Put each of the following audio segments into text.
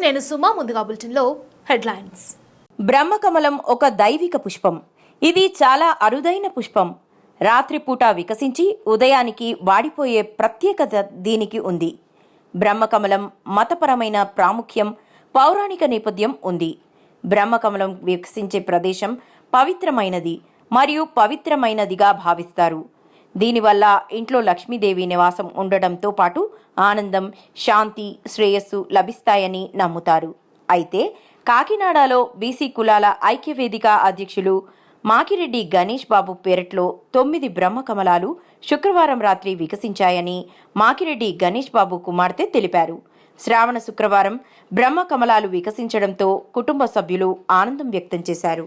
News నేను సుమా ముందుగా బులెటిన్లో హెడ్లైన్స్. బ్రహ్మకమలం ఒక దైవిక పుష్పం. ఇది చాలా అరుదైన పుష్పం. రాత్రిపూట వికసించి ఉదయానికి వాడిపోయే ప్రత్యేకత దీనికి ఉంది. బ్రహ్మకమలం మతపరమైన ప్రాముఖ్యం పౌరాణిక నేపథ్యం ఉంది. బ్రహ్మకమలం వికసించే ప్రదేశం పవిత్రమైనది మరియు పవిత్రమైనదిగా భావిస్తారు. దీనివల్ల ఇంట్లో లక్ష్మీదేవి నివాసం ఉండడంతో పాటు ఆనందం శాంతి శ్రేయస్సు లభిస్తాయని నమ్ముతారు. అయితే కాకినాడలో బీసీ కులాల ఐక్యవేదిక అధ్యక్షులు మాకిరెడ్డి గణేష్ బాబు పేరట్లో తొమ్మిది బ్రహ్మకమలాలు శుక్రవారం రాత్రి వికసించాయని మాకిరెడ్డి గణేష్ బాబు కుమార్తె తెలిపారు. శ్రావణ శుక్రవారం బ్రహ్మకమలాలు వికసించడంతో కుటుంబ సభ్యులు ఆనందం వ్యక్తం చేశారు.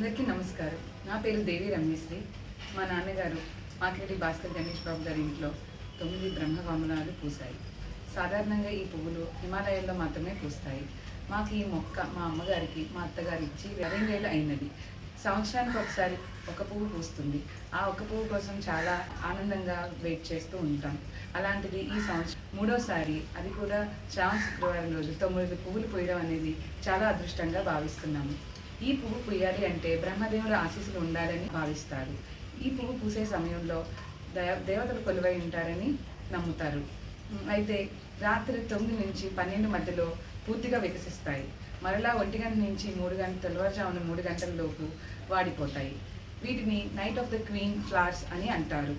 అందరికీ నమస్కారం. నా పేరు దేవి రమేశ్రీ. మా నాన్నగారు మాకిరెడ్డి భాస్కర్ గణేష్ బాబు గారి ఇంట్లో తొమ్మిది బ్రహ్మవామనాలు పూసాయి సాధారణంగా ఈ పువ్వులు హిమాలయాల్లో మాత్రమే పూస్తాయి. మాకు ఈ మొక్క మా అమ్మగారికి మా అత్తగారు ఇచ్చి వేలు అయినది. సంవత్సరానికి ఒకసారి ఒక పువ్వు పూస్తుంది. ఆ ఒక పువ్వు కోసం చాలా ఆనందంగా వెయిట్ చేస్తూ ఉంటాం. అలాంటిది ఈ సంవత్సరం మూడోసారి అది కూడా శ్రావణ శుక్రవారం రోజు తొమ్మిది పువ్వులు పూయడం అనేది చాలా అదృష్టంగా భావిస్తున్నాము. ఈ పువ్వు పూయాలి అంటే బ్రహ్మదేవుల ఆశీస్సులు ఉండాలని భావిస్తారు ఈ పువ్వు పూసే సమయంలో దేవతలు కొలువై ఉంటారని నమ్ముతారు. అయితే రాత్రి తొమ్మిది నుంచి పన్నెండు మధ్యలో పూర్తిగా వికసిస్తాయి. మరలా ఒంటి గంట నుంచి మూడు గంటల తెల్లవారుజామున మూడు గంటల లోపు వాడిపోతాయి. వీటిని night of the queen flowers అని అంటారు.